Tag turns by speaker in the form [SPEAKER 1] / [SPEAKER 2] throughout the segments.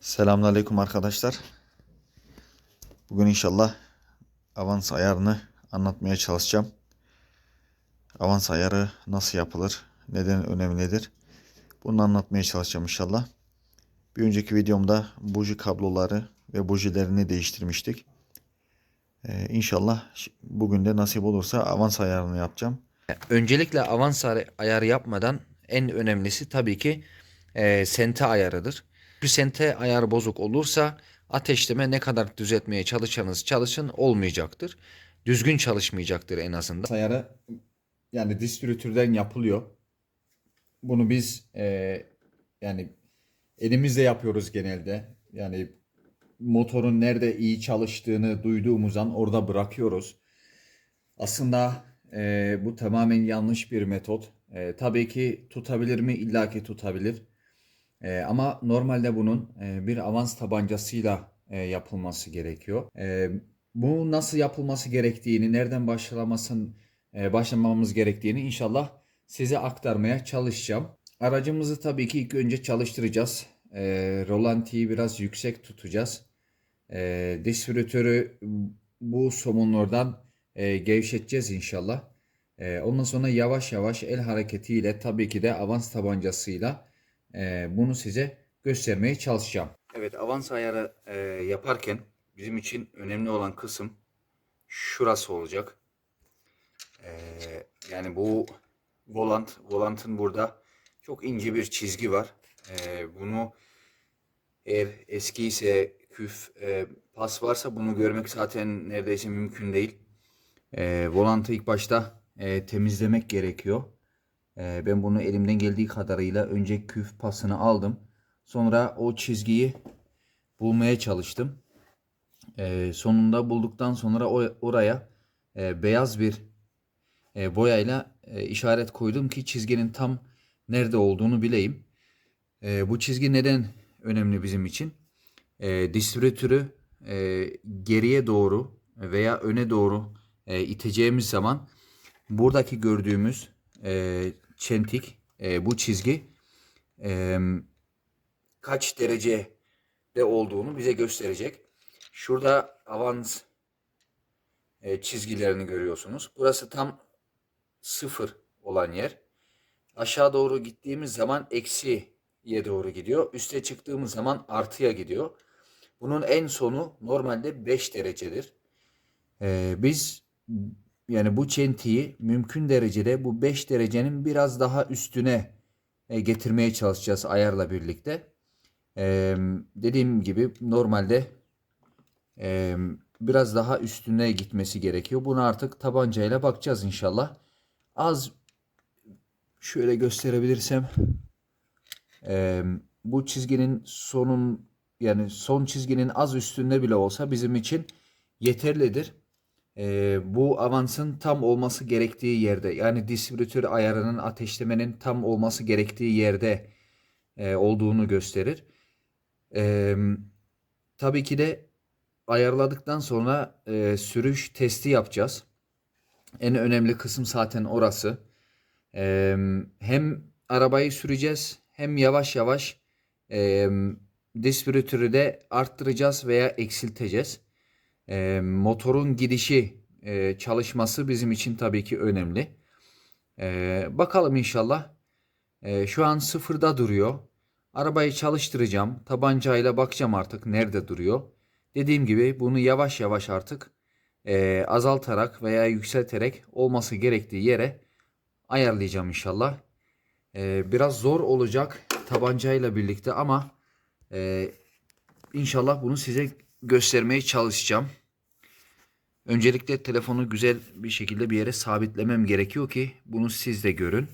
[SPEAKER 1] Selamünaleyküm arkadaşlar. Bugün inşallah avans ayarını anlatmaya çalışacağım. Avans ayarı nasıl yapılır? Neden önemlidir? Bunu anlatmaya çalışacağım inşallah. Bir önceki videomda buji kabloları ve bujilerini değiştirmiştik. Ee, inşallah bugün de nasip olursa avans ayarını yapacağım.
[SPEAKER 2] Öncelikle avans ay- ayarı yapmadan en önemlisi tabii ki e, sente ayarıdır. Bir sente ayarı bozuk olursa ateşleme ne kadar düzeltmeye çalışırsanız çalışın olmayacaktır. Düzgün çalışmayacaktır en azından.
[SPEAKER 3] ayarı yani distribütörden yapılıyor. Bunu biz e, yani elimizle yapıyoruz genelde. Yani motorun nerede iyi çalıştığını duyduğumuz an orada bırakıyoruz. Aslında e, bu tamamen yanlış bir metot. E, tabii ki tutabilir mi? İlla ki tutabilir. E, ama normalde bunun e, bir avans tabancasıyla e, yapılması gerekiyor. E, bu nasıl yapılması gerektiğini, nereden başlamasın, e, başlamamız gerektiğini inşallah size aktarmaya çalışacağım. Aracımızı tabii ki ilk önce çalıştıracağız. E, rolantiyi biraz yüksek tutacağız. E, distribütörü bu somunlardan e, gevşeteceğiz inşallah. E, ondan sonra yavaş yavaş el hareketiyle tabii ki de avans tabancasıyla e, bunu size göstermeye çalışacağım.
[SPEAKER 2] Evet avans ayarı e, yaparken bizim için önemli olan kısım şurası olacak. E, yani bu volant, volantın burada çok ince bir çizgi var. E, bunu eğer eski ise küf e, pas varsa bunu görmek zaten neredeyse mümkün değil. E, volantı ilk başta e, temizlemek gerekiyor. E, ben bunu elimden geldiği kadarıyla önce küf pasını aldım. Sonra o çizgiyi bulmaya çalıştım. E, sonunda bulduktan sonra oraya e, beyaz bir e, boyayla e, işaret koydum ki çizginin tam nerede olduğunu bileyim. E, bu çizgi neden önemli bizim için? Distribütörü e, geriye doğru veya öne doğru iteceğimiz zaman buradaki gördüğümüz çentik e, bu çizgi e, kaç derecede olduğunu bize gösterecek. Şurada avans e, çizgilerini görüyorsunuz. Burası tam sıfır olan yer. Aşağı doğru gittiğimiz zaman eksiye doğru gidiyor. Üste çıktığımız zaman artıya gidiyor. Bunun en sonu normalde 5 derecedir. Ee, biz yani bu çentiyi mümkün derecede bu 5 derecenin biraz daha üstüne e, getirmeye çalışacağız ayarla birlikte. Ee, dediğim gibi normalde e, biraz daha üstüne gitmesi gerekiyor. Bunu artık tabancayla bakacağız inşallah. Az şöyle gösterebilirsem e, bu çizginin sonun yani son çizginin az üstünde bile olsa bizim için yeterlidir. E, bu avansın tam olması gerektiği yerde yani distribütör ayarının ateşlemenin tam olması gerektiği yerde e, olduğunu gösterir. E, tabii ki de ayarladıktan sonra e, sürüş testi yapacağız. En önemli kısım zaten orası. E, hem arabayı süreceğiz hem yavaş yavaş e, distribütörü de arttıracağız veya eksilteceğiz. E, motorun gidişi e, çalışması bizim için tabii ki önemli. E, bakalım inşallah. E, şu an sıfırda duruyor. Arabayı çalıştıracağım. Tabancayla bakacağım artık nerede duruyor. Dediğim gibi bunu yavaş yavaş artık e, azaltarak veya yükselterek olması gerektiği yere ayarlayacağım inşallah. E, biraz zor olacak tabancayla birlikte ama e, inşallah bunu size göstermeye çalışacağım. Öncelikle telefonu güzel bir şekilde bir yere sabitlemem gerekiyor ki bunu siz de görün.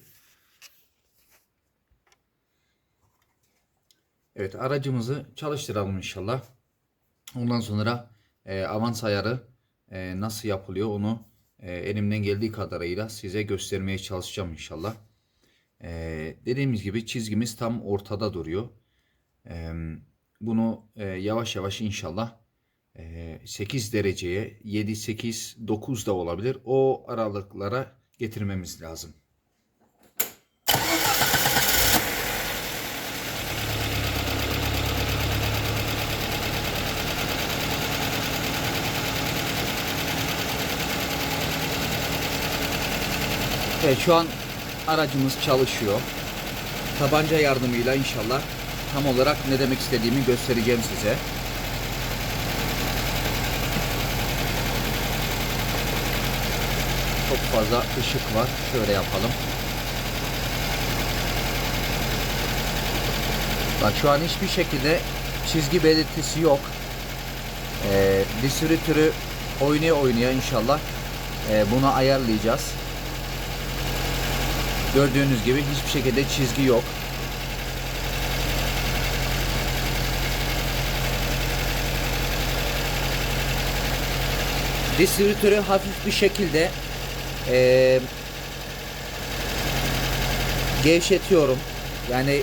[SPEAKER 2] Evet aracımızı çalıştıralım inşallah. Ondan sonra e, avans ayarı e, nasıl yapılıyor onu e, elimden geldiği kadarıyla size göstermeye çalışacağım inşallah. E, dediğimiz gibi çizgimiz tam ortada duruyor. E, bunu e, yavaş yavaş inşallah 8 dereceye 7, 8, 9 da olabilir. O aralıklara getirmemiz lazım. Evet şu an aracımız çalışıyor. Tabanca yardımıyla inşallah tam olarak ne demek istediğimi göstereceğim size. Çok fazla ışık var. Şöyle yapalım. Bak şu an hiçbir şekilde çizgi belirtisi yok. Ee, distribütörü oynaya oynaya inşallah e, bunu ayarlayacağız. Gördüğünüz gibi hiçbir şekilde çizgi yok. Distribütörü hafif bir şekilde eee, gevşetiyorum. Yani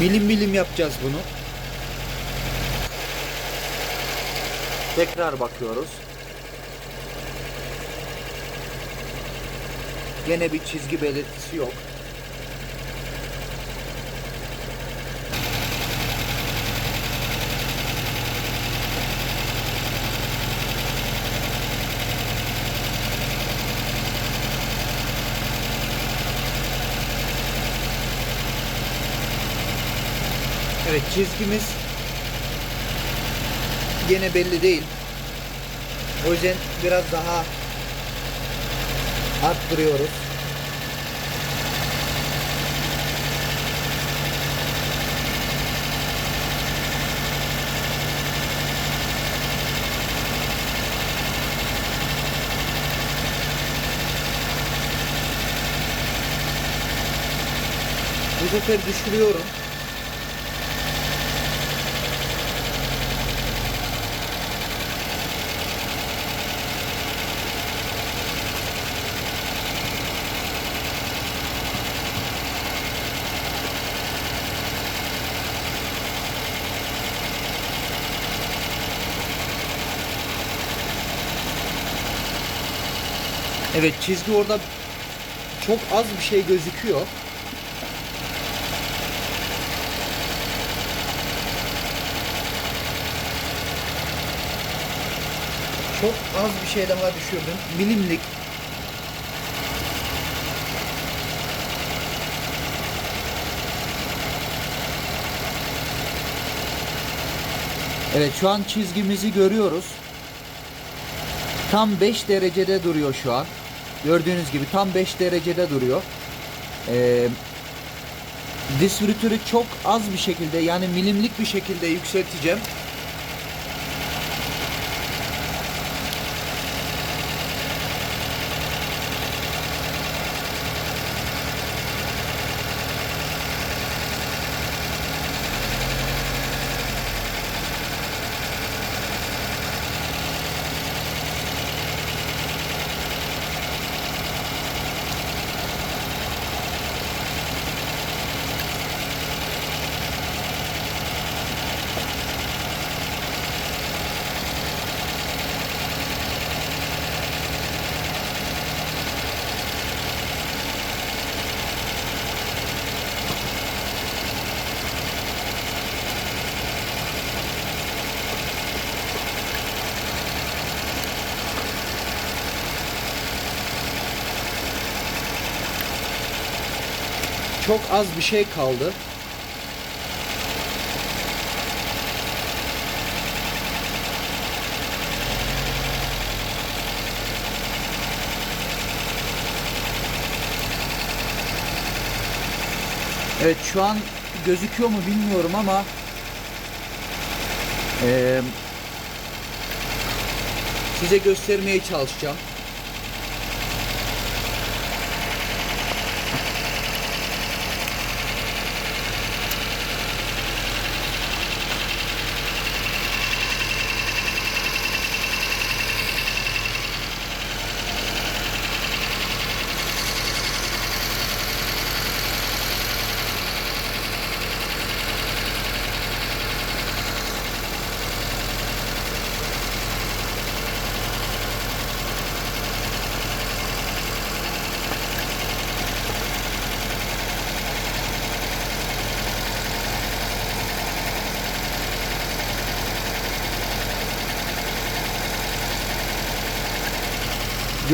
[SPEAKER 2] milim milim yapacağız bunu. Tekrar bakıyoruz. Gene bir çizgi belirtisi yok. Evet çizgimiz gene belli değil. O yüzden biraz daha arttırıyoruz. Bu sefer düşürüyorum. Evet çizgi orada çok az bir şey gözüküyor. Çok az bir şey daha düşürdüm. Milimlik. Evet şu an çizgimizi görüyoruz. Tam 5 derecede duruyor şu an. Gördüğünüz gibi tam 5 derecede duruyor. Ee, distribütörü çok az bir şekilde yani milimlik bir şekilde yükselteceğim. Çok az bir şey kaldı. Evet şu an gözüküyor mu bilmiyorum ama eee, size göstermeye çalışacağım.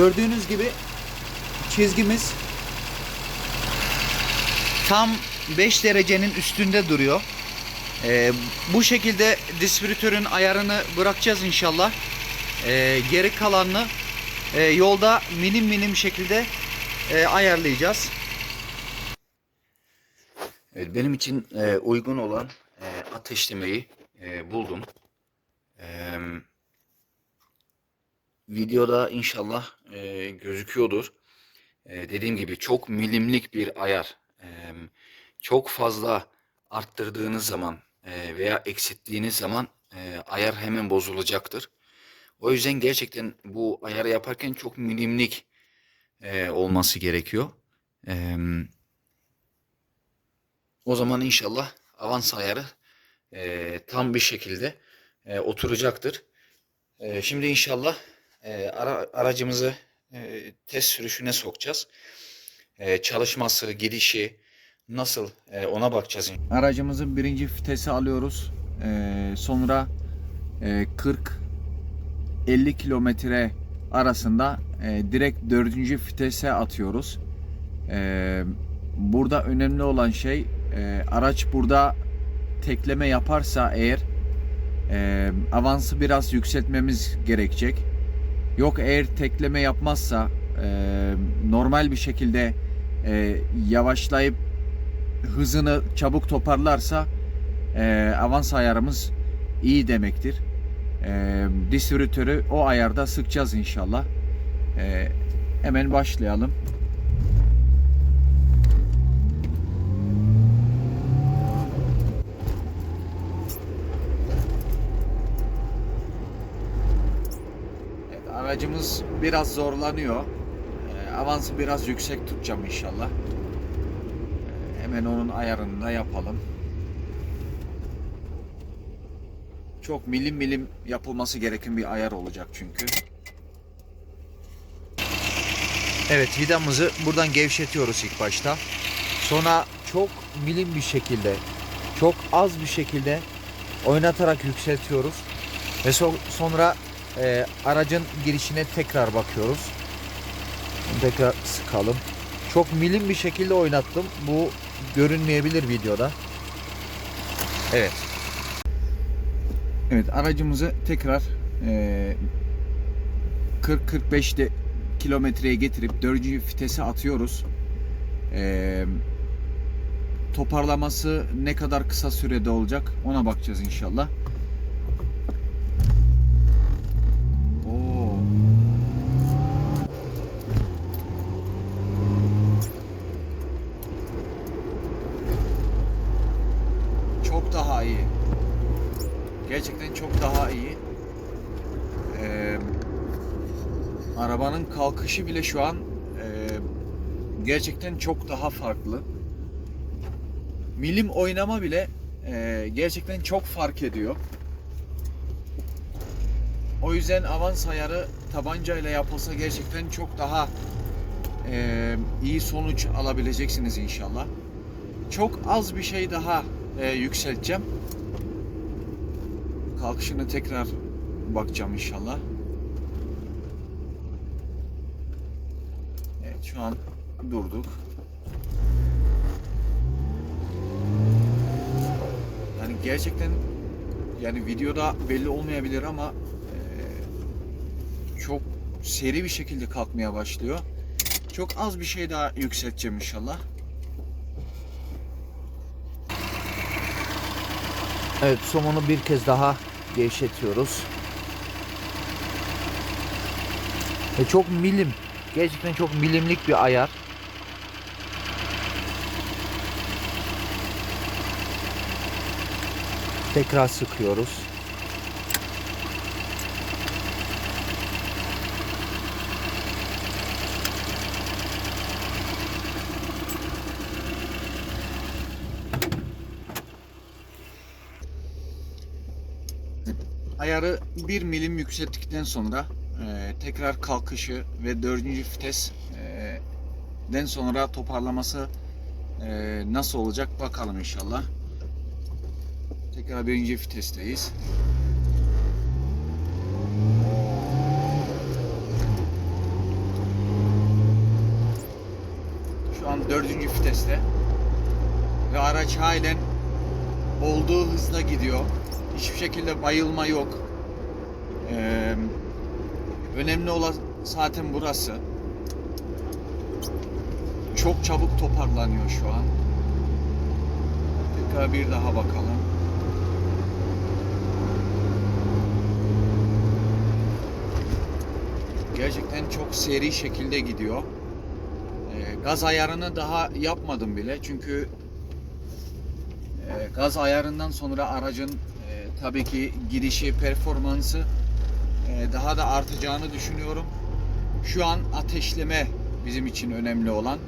[SPEAKER 2] Gördüğünüz gibi çizgimiz tam 5 derecenin üstünde duruyor. Ee, bu şekilde distribütörün ayarını bırakacağız inşallah. Ee, geri kalanını e, yolda minim minim şekilde e, ayarlayacağız. Evet, benim için e, uygun olan e, ateşlemeyi e, buldum. E, videoda inşallah e, gözüküyordur. E, dediğim gibi çok milimlik bir ayar. E, çok fazla arttırdığınız zaman e, veya eksilttiğiniz zaman e, ayar hemen bozulacaktır. O yüzden gerçekten bu ayarı yaparken çok milimlik e, olması gerekiyor. E, o zaman inşallah avans ayarı e, tam bir şekilde e, oturacaktır. E, şimdi inşallah e, ara, aracımızı e, test sürüşüne sokacağız. E, çalışması, gidişi nasıl e, ona bakacağız.
[SPEAKER 3] Aracımızın birinci vitesi alıyoruz. Ee, sonra e, 40-50 kilometre arasında e, direkt dördüncü vitese atıyoruz. Ee, burada önemli olan şey e, araç burada tekleme yaparsa eğer e, avansı biraz yükseltmemiz gerekecek. Yok eğer tekleme yapmazsa e, normal bir şekilde e, yavaşlayıp hızını çabuk toparlarsa e, avans ayarımız iyi demektir. E, distribütörü o ayarda sıkacağız inşallah. E, hemen başlayalım. Evet, aracımız biraz zorlanıyor. E, avansı biraz yüksek tutacağım inşallah. Hemen onun ayarını da yapalım. Çok milim milim yapılması gereken bir ayar olacak çünkü.
[SPEAKER 4] Evet vidamızı buradan gevşetiyoruz ilk başta. Sonra çok milim bir şekilde, çok az bir şekilde oynatarak yükseltiyoruz. Ve so- sonra e, aracın girişine tekrar bakıyoruz. Tekrar sıkalım. Çok milim bir şekilde oynattım. Bu görünmeyebilir videoda. Evet.
[SPEAKER 3] Evet aracımızı tekrar eee 40-45 de kilometreye getirip 4. vitese atıyoruz. Eee, toparlaması ne kadar kısa sürede olacak ona bakacağız inşallah. Oo. Çok daha iyi. Gerçekten çok daha iyi. Ee, arabanın kalkışı bile şu an e, gerçekten çok daha farklı. Milim oynama bile e, gerçekten çok fark ediyor. O yüzden avans ayarı tabancayla yapılsa gerçekten çok daha e, iyi sonuç alabileceksiniz inşallah. Çok az bir şey daha e, yükselteceğim. Kalkışını tekrar bakacağım inşallah. Evet şu an durduk. Yani gerçekten yani videoda belli olmayabilir ama çok seri bir şekilde kalkmaya başlıyor. Çok az bir şey daha yükselteceğim inşallah.
[SPEAKER 4] Evet somonu bir kez daha gevşetiyoruz. Ve çok milim. Gerçekten çok milimlik bir ayar. Tekrar sıkıyoruz.
[SPEAKER 3] Ayarı 1 milim yükselttikten sonra eee, tekrar kalkışı ve 4. vites eee, den sonra toparlaması eee, nasıl olacak bakalım inşallah. Tekrar birinci vitesteyiz. an dördüncü viteste. Ve araç halen olduğu hızda gidiyor. Hiçbir şekilde bayılma yok. Ee, önemli olan zaten burası. Çok çabuk toparlanıyor şu an. Tekrar bir daha bakalım. Gerçekten çok seri şekilde gidiyor. Ee, gaz ayarını daha yapmadım bile çünkü e, gaz ayarından sonra aracın e, tabii ki gidişi, performansı e, daha da artacağını düşünüyorum. Şu an ateşleme bizim için önemli olan.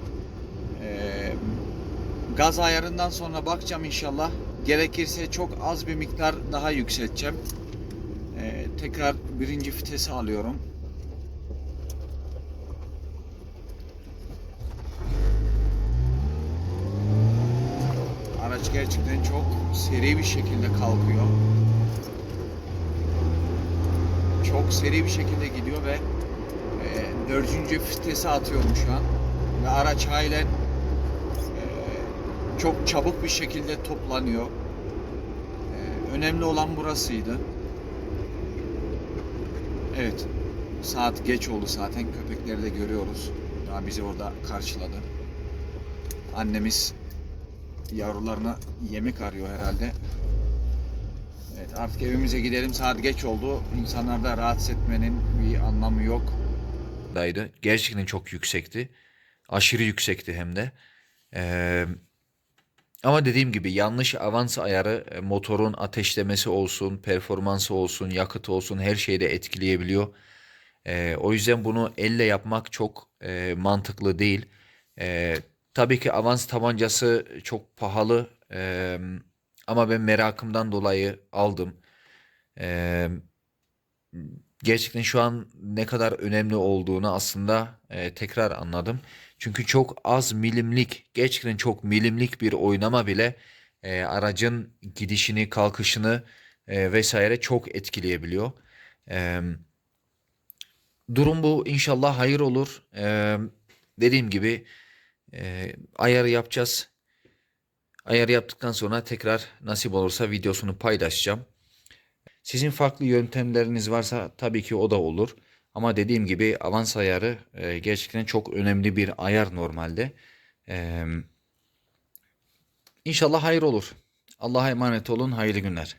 [SPEAKER 3] E, gaz ayarından sonra bakacağım inşallah. Gerekirse çok az bir miktar daha yükselteceğim. E, tekrar birinci vitesi alıyorum. Araç gerçekten çok seri bir şekilde kalkıyor. Çok seri bir şekilde gidiyor ve e, dördüncü vitesi atıyorum şu an. Ve araç halen e, çok çabuk bir şekilde toplanıyor. E, önemli olan burasıydı. Evet. Saat geç oldu zaten. Köpekleri de görüyoruz. Daha bizi orada karşıladı. Annemiz yavrularına yemek arıyor herhalde. Artık evimize gidelim. Saat geç oldu. İnsanları da rahatsız etmenin bir anlamı yok.
[SPEAKER 4] daydı. Gerçekten çok yüksekti. Aşırı yüksekti hem de. Ee, ama dediğim gibi yanlış avans ayarı e, motorun ateşlemesi olsun, performansı olsun, yakıtı olsun her şeyde etkileyebiliyor. Ee, o yüzden bunu elle yapmak çok e, mantıklı değil. Ee, tabii ki avans tabancası çok pahalı Ee, ama ben merakımdan dolayı aldım. Ee, gerçekten şu an ne kadar önemli olduğunu aslında e, tekrar anladım. Çünkü çok az milimlik, gerçekten çok milimlik bir oynama bile e, aracın gidişini, kalkışını e, vesaire çok etkileyebiliyor. E, durum bu. İnşallah hayır olur. E, dediğim gibi e, ayarı yapacağız. Ayarı yaptıktan sonra tekrar nasip olursa videosunu paylaşacağım. Sizin farklı yöntemleriniz varsa tabii ki o da olur. Ama dediğim gibi avans ayarı e, gerçekten çok önemli bir ayar normalde. E, inşallah hayır olur. Allah'a emanet olun. Hayırlı günler.